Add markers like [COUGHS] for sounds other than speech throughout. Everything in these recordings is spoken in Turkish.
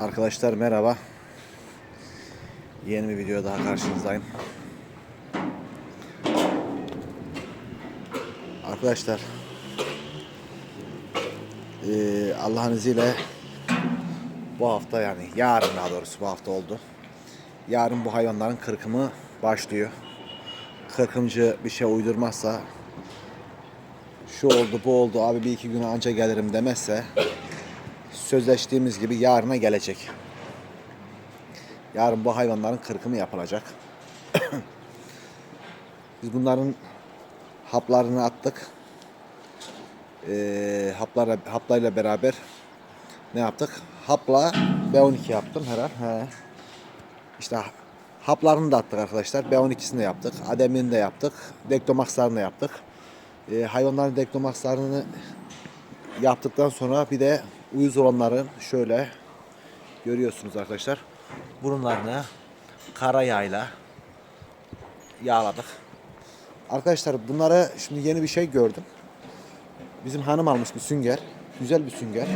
Arkadaşlar merhaba. Yeni bir video daha karşınızdayım. Arkadaşlar eee, Allah'ın izniyle bu hafta yani yarın daha doğrusu bu hafta oldu. Yarın bu hayvanların kırkımı başlıyor. Kırkımcı bir şey uydurmazsa şu oldu bu oldu abi bir iki güne anca gelirim demezse sözleştiğimiz gibi yarına gelecek. Yarın bu hayvanların kırkımı yapılacak. [CLEARS THROAT] Biz bunların haplarını attık. Ee, haplarla, haplarla beraber ne yaptık? Hapla B12 yaptım herhal. He. İşte haplarını da attık arkadaşlar. B12'sini de yaptık. Ademini de yaptık. Dektomaxlarını da yaptık. Ee, hayvanların dektomaxlarını yaptıktan sonra bir de uyuz olanların şöyle görüyorsunuz arkadaşlar. Burunlarını kara yağla yağladık. Arkadaşlar bunları şimdi yeni bir şey gördüm. Bizim hanım almış bir sünger. Güzel bir sünger.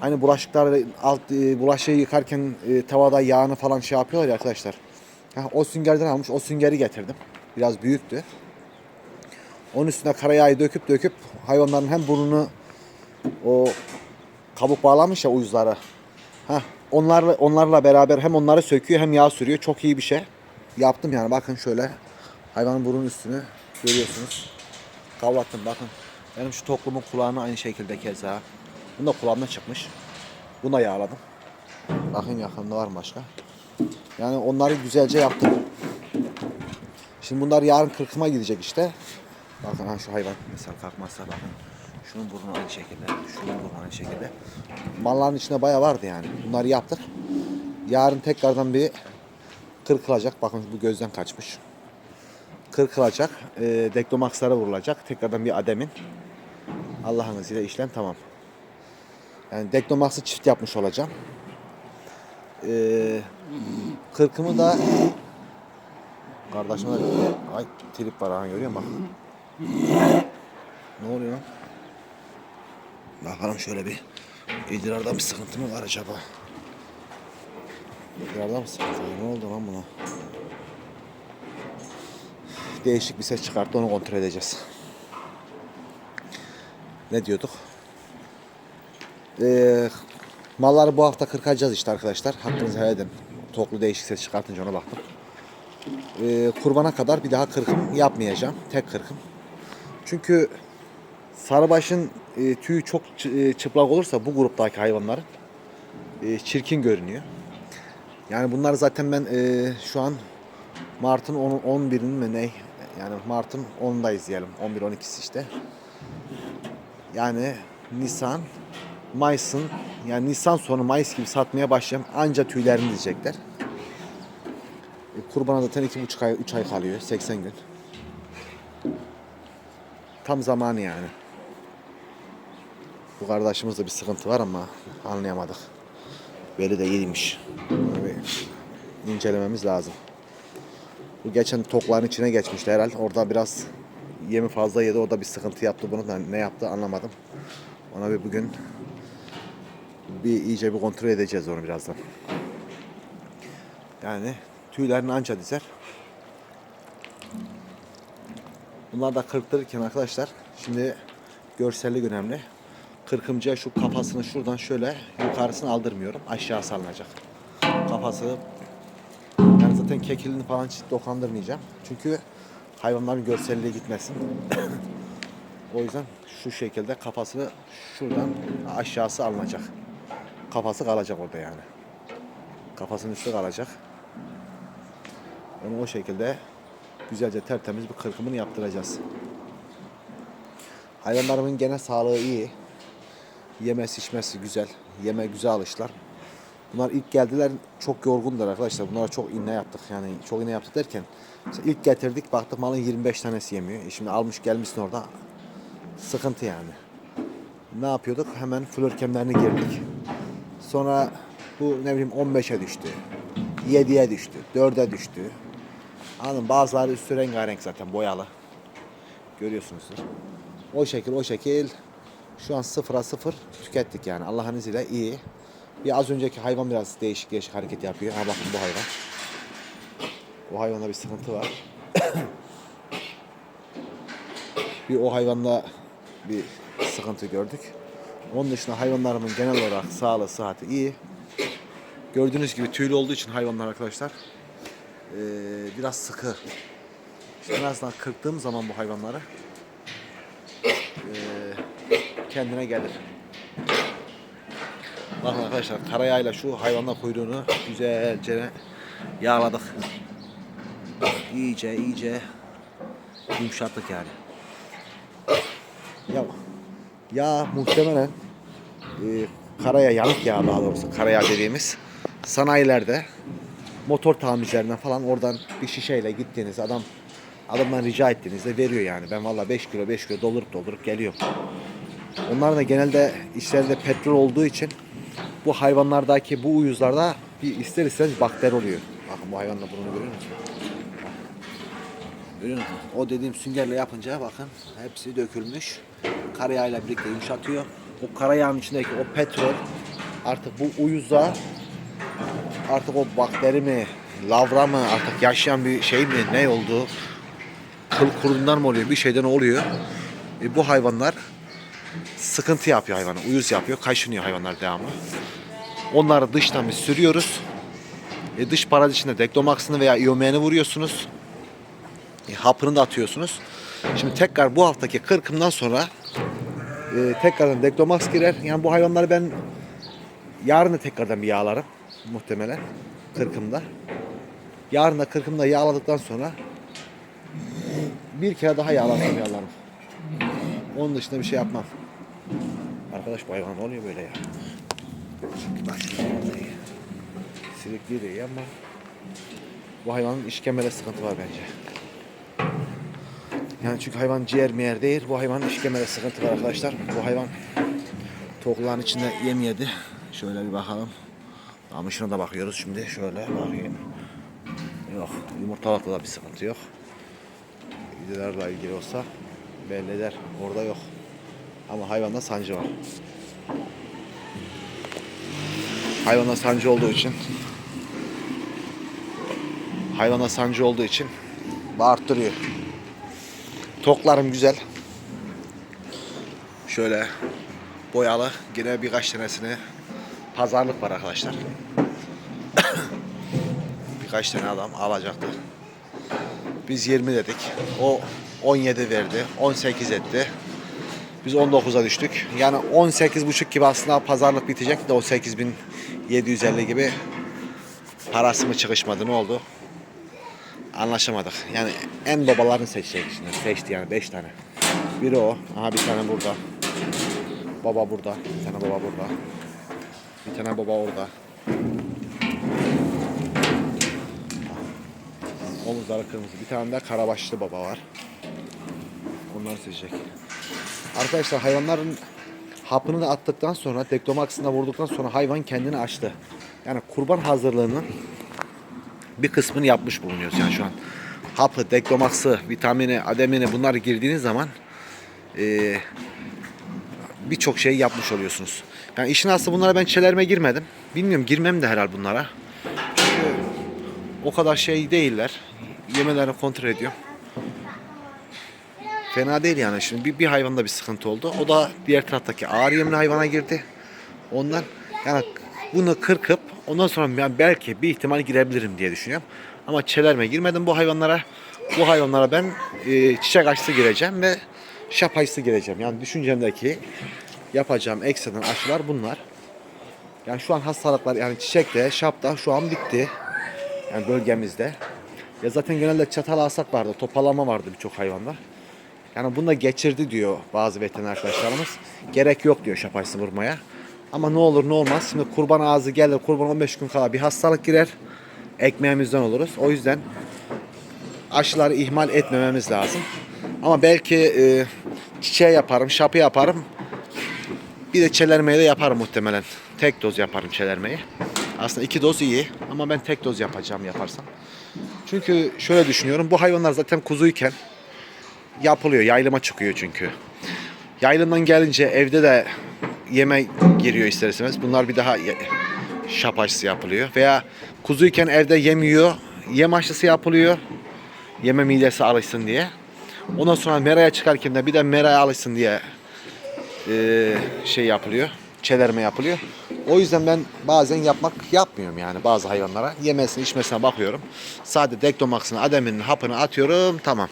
Hani bulaşıklar alt e, bulaşığı yıkarken e, tavada yağını falan şey yapıyorlar ya arkadaşlar. O süngerden almış. O süngeri getirdim. Biraz büyüktü. Onun üstüne kara yağı döküp döküp hayvanların hem burnunu o kabuk bağlamış ya uyuzlara. Ha onlarla onlarla beraber hem onları söküyor hem yağ sürüyor. Çok iyi bir şey. Yaptım yani bakın şöyle hayvanın burun üstünü görüyorsunuz. Kavlattım bakın. Benim şu toklumun kulağını aynı şekilde keza. Bunu da kulağımdan çıkmış. Bunu da yağladım. Bakın yakında var mı başka? Yani onları güzelce yaptım. Şimdi bunlar yarın kırkıma gidecek işte. Bakın ha şu hayvan mesela kalkmazsa bakın. Şunun burnu aynı şekilde, şunun burnu aynı şekilde. Malların içinde bayağı vardı yani. Bunları yaptık. Yarın tekrardan bir kırkılacak. Bakın bu gözden kaçmış. Kırkılacak. E, deklomakslara vurulacak. Tekrardan bir ademin. Allah'ın izniyle işlem tamam. Yani deklomaksı çift yapmış olacağım. E, kırkımı da kardeşime ay trip var ha görüyor musun. Ne oluyor? Bakalım şöyle bir idrarda bir sıkıntı mı var acaba? İdrarda mı sıkıntı var? Ne oldu lan buna? Değişik bir ses çıkarttı onu kontrol edeceğiz. Ne diyorduk? Ee, malları bu hafta kırkacağız işte arkadaşlar. Hakkınızı helal edin. Toklu değişik ses çıkartınca ona baktım. Ee, kurbana kadar bir daha kırkım yapmayacağım. Tek kırkım. Çünkü Sarıbaş'ın e, tüyü çok e, çıplak olursa bu gruptaki hayvanların e, çirkin görünüyor. Yani bunlar zaten ben e, şu an Mart'ın 10 11'inin mi ne? Yani Mart'ın 10'dayız diyelim. 11 12'si işte. Yani Nisan Mayıs'ın yani Nisan sonu Mayıs gibi satmaya başlayacağım. Anca tüylerini diyecekler. E, kurbana zaten 2,5 ay 3 ay kalıyor. 80 gün. Tam zamanı yani. Bu kardeşimizde bir sıkıntı var ama anlayamadık. Veli de iyiymiş. Bunu bir incelememiz lazım. Bu geçen tokların içine geçmişti herhalde. Orada biraz yemi fazla yedi. O da bir sıkıntı yaptı bunu. Ben ne yaptı anlamadım. Ona bir bugün bir iyice bir kontrol edeceğiz onu birazdan. Yani tüylerini anca dizer. Bunlar da kırptırırken arkadaşlar şimdi görsellik önemli. Kırkımcıya şu kafasını şuradan şöyle yukarısını aldırmıyorum. Aşağı salınacak. Kafası yani zaten kekilini falan hiç dokandırmayacağım. Çünkü hayvanların görselliği gitmesin. [COUGHS] o yüzden şu şekilde kafasını şuradan aşağısı alınacak. Kafası kalacak orada yani. Kafasının üstü kalacak. Onu o şekilde güzelce tertemiz bir kırkımını yaptıracağız. Hayvanlarımın gene sağlığı iyi. Yemesi içmesi güzel. Yeme güzel alışlar. Bunlar ilk geldiler çok yorgunlar arkadaşlar. Bunlara çok iğne yaptık. Yani çok iğne yaptık derken ilk getirdik baktık malın 25 tanesi yemiyor. E şimdi almış gelmişsin orada sıkıntı yani. Ne yapıyorduk? Hemen flör kemlerini girdik. Sonra bu ne bileyim 15'e düştü. 7'ye düştü. 4'e düştü. Anladın? Bazıları üstü rengarenk zaten boyalı. Görüyorsunuzdur. O şekil o şekil şu an sıfıra sıfır tükettik yani. Allah'ın izniyle iyi. Bir az önceki hayvan biraz değişik değişik hareket yapıyor. Ha bakın bu hayvan. O hayvanda bir sıkıntı var. [COUGHS] bir o hayvanda bir sıkıntı gördük. Onun dışında hayvanlarımın genel olarak sağlığı, sıhhati iyi. Gördüğünüz gibi tüylü olduğu için hayvanlar arkadaşlar biraz sıkı. İşte en azından kırktığım zaman bu hayvanları kendine gelir. Bakın arkadaşlar karayayla şu hayvanla kuyruğunu güzelce yağladık. İyice iyice yumuşattık yani. Ya, ya muhtemelen e, karaya yanık yağ daha doğrusu karaya dediğimiz sanayilerde motor tamircilerinden falan oradan bir şişeyle gittiğiniz adam adamdan rica ettiğinizde veriyor yani. Ben valla 5 kilo 5 kilo doldurup doldurup geliyorum. Onlar da genelde içlerinde petrol olduğu için bu hayvanlardaki bu uyuzlarda bir ister istemez bakteri oluyor. Bakın bu hayvanla bunu görüyor musunuz? Görüyor musunuz? O dediğim süngerle yapınca bakın hepsi dökülmüş. Karayağıyla birlikte yumuşatıyor. O karayağın içindeki o petrol artık bu uyuza artık o bakteri mi, lavra mı, artık yaşayan bir şey mi, ne oldu? Kıl kurundan mı oluyor, bir şeyden oluyor. E, bu hayvanlar sıkıntı yapıyor hayvana, uyuz yapıyor, kaşınıyor hayvanlar devamlı. Onları dıştan bir sürüyoruz. E, dış paraz içinde dektomaksını veya iomen'i vuruyorsunuz. E, hapını da atıyorsunuz. Şimdi tekrar bu haftaki kırkımdan sonra e, tekrardan dektomax girer. Yani bu hayvanları ben yarın da tekrardan bir yağlarım muhtemelen kırkımda. Yarın da kırkımda yağladıktan sonra bir kere daha yağlarsam yağlarım. Onun dışında bir şey yapmam. Arkadaş bu hayvan oluyor böyle ya? Bak şimdi vallahi. Silik değil ama bu hayvanın işkembede sıkıntı var bence. Yani çünkü hayvan ciğer miyer değil. Bu hayvanın işkembede sıkıntı var arkadaşlar. Bu hayvan tavukların içinde yem yedi. Şöyle bir bakalım. Amışına da bakıyoruz şimdi. Şöyle bakayım. Yok. Yumurtalıkta da bir sıkıntı yok. İdelerle ilgili olsa belli eder. Orada yok. Ama hayvanda sancı var. Hayvanda sancı olduğu için hayvana sancı olduğu için bağırttırıyor. Toklarım güzel. Şöyle boyalı. Yine birkaç tanesini pazarlık var arkadaşlar. [COUGHS] birkaç tane adam alacaktı. Biz 20 dedik. O 17 verdi. 18 etti. Biz 19'a düştük. Yani 18,5 gibi aslında pazarlık bitecekti de o 8750 gibi parası mı çıkışmadı ne oldu? Anlaşamadık. Yani en babalarını seçecek şimdi. Seçti yani 5 tane. Biri o. Aha bir tane burada. Baba burada. Bir tane baba burada. Bir tane baba orada. Omuzları kırmızı. Bir tane de karabaşlı baba var. Onları seçecek. Arkadaşlar hayvanların hapını da attıktan sonra dektomaksına vurduktan sonra hayvan kendini açtı. Yani kurban hazırlığının bir kısmını yapmış bulunuyoruz yani şu an. Hapı, dektomaksı, vitamini, ademini bunlar girdiğiniz zaman eee, birçok şey yapmış oluyorsunuz. Yani işin aslı bunlara ben çelerme girmedim. Bilmiyorum girmem de herhal bunlara. Çünkü o kadar şey değiller. Yemelerini kontrol ediyorum. Fena değil yani. Şimdi bir, bir hayvanda bir sıkıntı oldu. O da diğer taraftaki ağır yemli hayvana girdi. Ondan yani bunu kırkıp ondan sonra ben belki bir ihtimal girebilirim diye düşünüyorum. Ama çelerme girmedim bu hayvanlara. Bu hayvanlara ben e, çiçek aşısı gireceğim ve şap aşısı gireceğim. Yani düşüncemdeki yapacağım ekstradan aşılar bunlar. Yani şu an hastalıklar yani çiçekte, şapta şu an bitti. Yani bölgemizde. Ya zaten genelde çatal asap vardı, topalama vardı birçok hayvanda. Yani bunu da geçirdi diyor bazı veteriner arkadaşlarımız. Gerek yok diyor şap aşısı vurmaya. Ama ne olur ne olmaz. Şimdi kurban ağzı gelir, kurban 15 gün kala bir hastalık girer. Ekmeğimizden oluruz. O yüzden aşıları ihmal etmememiz lazım. Ama belki e, çiçeği yaparım, şapı yaparım. Bir de çelermeyi de yaparım muhtemelen. Tek doz yaparım çelermeyi. Aslında iki doz iyi ama ben tek doz yapacağım yaparsam. Çünkü şöyle düşünüyorum. Bu hayvanlar zaten kuzuyken yapılıyor. Yaylıma çıkıyor çünkü. Yaylımdan gelince evde de yeme giriyor ister istemez. Bunlar bir daha şap aşısı yapılıyor. Veya kuzuyken evde yemiyor. Yem aşısı yapılıyor. Yeme midesi alışsın diye. Ondan sonra meraya çıkarken de bir de meraya alışsın diye eee, şey yapılıyor. Çelerme yapılıyor. O yüzden ben bazen yapmak yapmıyorum yani bazı hayvanlara. Yemesine içmesine bakıyorum. Sadece dektomaksını, ademinin hapını atıyorum. Tamam.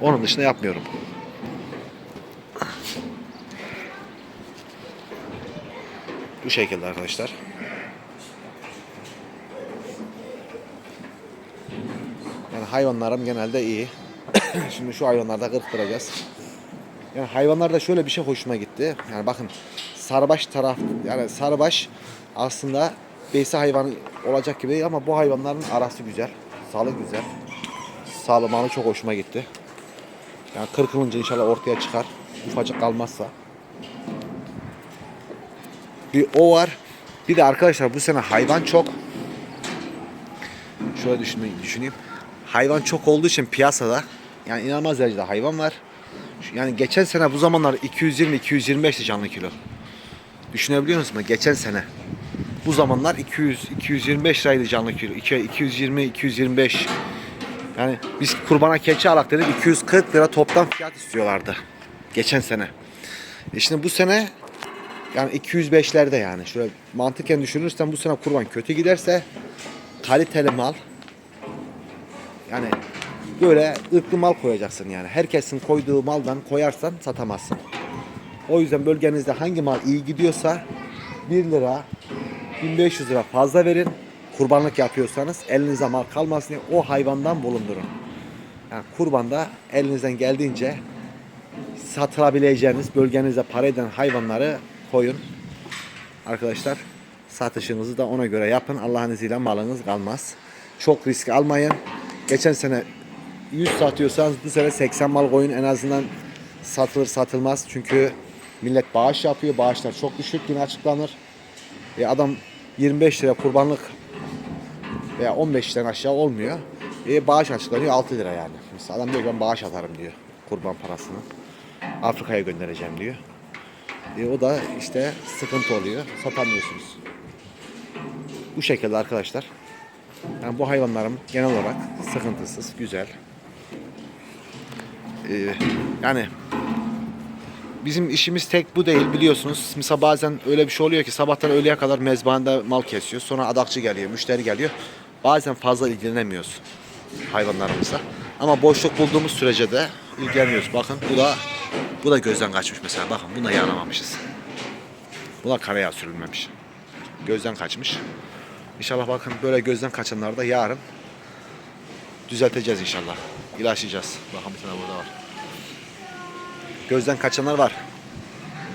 Onun dışında yapmıyorum. Bu şekilde arkadaşlar. Yani hayvanlarım genelde iyi. [COUGHS] Şimdi şu hayvanlarda kırptıracağız. Yani hayvanlarda şöyle bir şey hoşuma gitti. Yani bakın sarbaş taraf yani sarbaş aslında beysi hayvanı olacak gibi ama bu hayvanların arası güzel. Salı güzel. Sağlamalı çok hoşuma gitti. Yani kırkılınca inşallah ortaya çıkar. Ufacık kalmazsa. Bir o var. Bir de arkadaşlar bu sene hayvan çok. Şöyle düşüneyim, düşüneyim. Hayvan çok olduğu için piyasada yani inanılmaz derecede hayvan var. Yani geçen sene bu zamanlar 220-225'ti canlı kilo. Düşünebiliyor musunuz? Geçen sene. Bu zamanlar 200-225 liraydı canlı kilo. 220-225 yani biz kurbana keçi alak dedik 240 lira toptan fiyat istiyorlardı. Geçen sene. E şimdi bu sene yani 205'lerde yani. Şöyle mantıken düşünürsen bu sene kurban kötü giderse kaliteli mal yani böyle ırklı mal koyacaksın yani. Herkesin koyduğu maldan koyarsan satamazsın. O yüzden bölgenizde hangi mal iyi gidiyorsa 1 lira 1500 lira fazla verin. Kurbanlık yapıyorsanız elinize mal kalmasın diye o hayvandan bulundurun. Yani kurbanda elinizden geldiğince satılabileceğiniz bölgenizde para eden hayvanları koyun. Arkadaşlar satışınızı da ona göre yapın. Allah'ın izniyle malınız kalmaz. Çok risk almayın. Geçen sene 100 satıyorsanız bu sene 80 mal koyun en azından satılır satılmaz. Çünkü millet bağış yapıyor. Bağışlar çok düşük yine açıklanır. E adam 25 lira kurbanlık veya 15 liradan aşağı olmuyor. E bağış açıklanıyor 6 lira yani. Mesela adam diyor ki ben bağış atarım diyor kurban parasını. Afrika'ya göndereceğim diyor. E o da işte sıkıntı oluyor. Satamıyorsunuz. Bu şekilde arkadaşlar. Yani bu hayvanlarım genel olarak sıkıntısız, güzel. Ee, yani bizim işimiz tek bu değil biliyorsunuz. Mesela bazen öyle bir şey oluyor ki sabahtan öğleye kadar mezbanede mal kesiyor. Sonra adakçı geliyor, müşteri geliyor. Bazen fazla ilgilenemiyoruz hayvanlarımızla. Ama boşluk bulduğumuz sürece de ilgileniyoruz. Bakın bu da bu da gözden kaçmış mesela. Bakın buna yağlamamışız. Buna karaya sürülmemiş. Gözden kaçmış. İnşallah bakın böyle gözden kaçanları da yarın düzelteceğiz inşallah. İlaçlayacağız. Bakın bir tane burada var. Gözden kaçanlar var.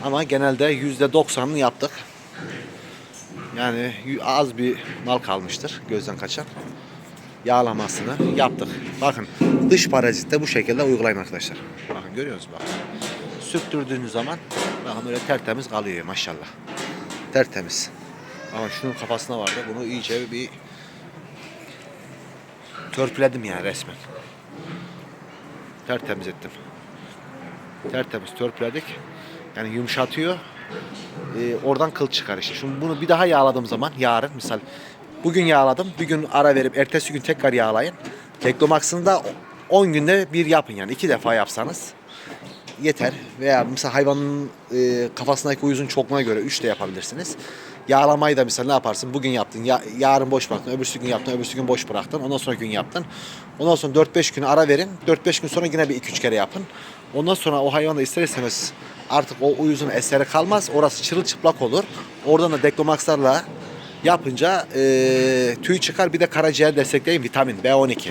Ama genelde yüzde doksanını yaptık. Yani az bir mal kalmıştır gözden kaçan. Yağlamasını yaptık. Bakın dış parazit de bu şekilde uygulayın arkadaşlar. Bakın görüyor musunuz? Bakın. Sürttürdüğünüz zaman bakın böyle tertemiz kalıyor maşallah. Tertemiz. Ama şunun kafasına vardı. Bunu iyice bir törpüledim yani resmen. Tertemiz ettim. Tertemiz törpüledik. Yani yumuşatıyor. Ee, oradan kıl çıkar işte. Şimdi bunu bir daha yağladığım zaman yarın misal bugün yağladım. Bir gün ara verip ertesi gün tekrar yağlayın. Teknomax'ını da 10 günde bir yapın yani. iki defa yapsanız yeter. Veya mesela hayvanın e, kafasındaki uyuzun çokluğuna göre 3 de yapabilirsiniz. Yağlamayı da mesela ne yaparsın? Bugün yaptın, ya, yarın boş bıraktın, öbürsü gün yaptın, öbürsü gün boş bıraktın. Ondan sonra gün yaptın. Ondan sonra 4-5 gün ara verin. 4-5 gün sonra yine bir 2-3 kere yapın. Ondan sonra o hayvan da ister istemez artık o uyuzun eseri kalmaz. Orası çırılçıplak olur. Oradan da deklomakslarla yapınca e, tüy çıkar. Bir de karaciğer destekleyin vitamin B12.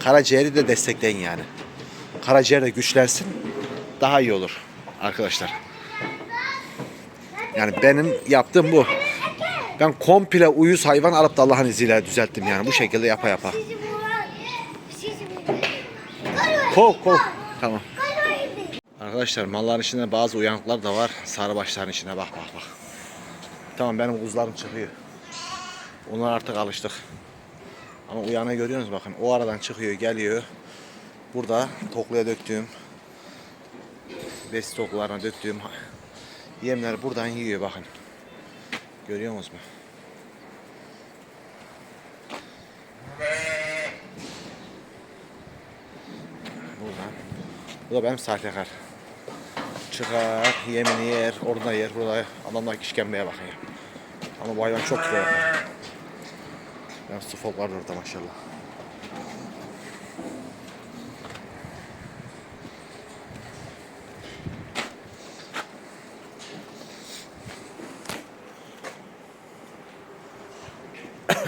Karaciğeri de destekleyin yani. Karaciğer de güçlensin. Daha iyi olur arkadaşlar. Yani benim yaptığım bu. Ben komple uyuz hayvan alıp da Allah'ın izniyle düzelttim yani. Bu şekilde yapa yapa. Kov kov. Tamam. Arkadaşlar malların içinde bazı uyanıklar da var. Sarıbaşların içine bak bak bak. Tamam benim kuzularım çıkıyor. Onlar artık alıştık. Ama uyanığı görüyorsunuz bakın. O aradan çıkıyor geliyor. Burada tokluya döktüğüm besi toklarına döktüğüm yemler buradan yiyor bakın. Görüyor musunuz? Buradan. Bu da benim sahtekar. Çıkar, yemini yer, orada yer, burada adamlar işkembeye bakıyor. Ama bu hayvan çok kilo yapar. Ben su fok vardı orada maşallah. [COUGHS]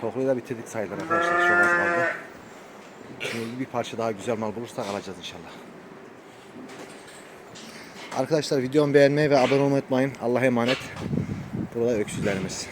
Tokluyu da bitirdik sayılır arkadaşlar. Çok az bir parça daha güzel mal bulursak alacağız inşallah. Arkadaşlar videomu beğenmeyi ve abone olmayı unutmayın. Allah'a emanet. Burada öksüzlerimiz.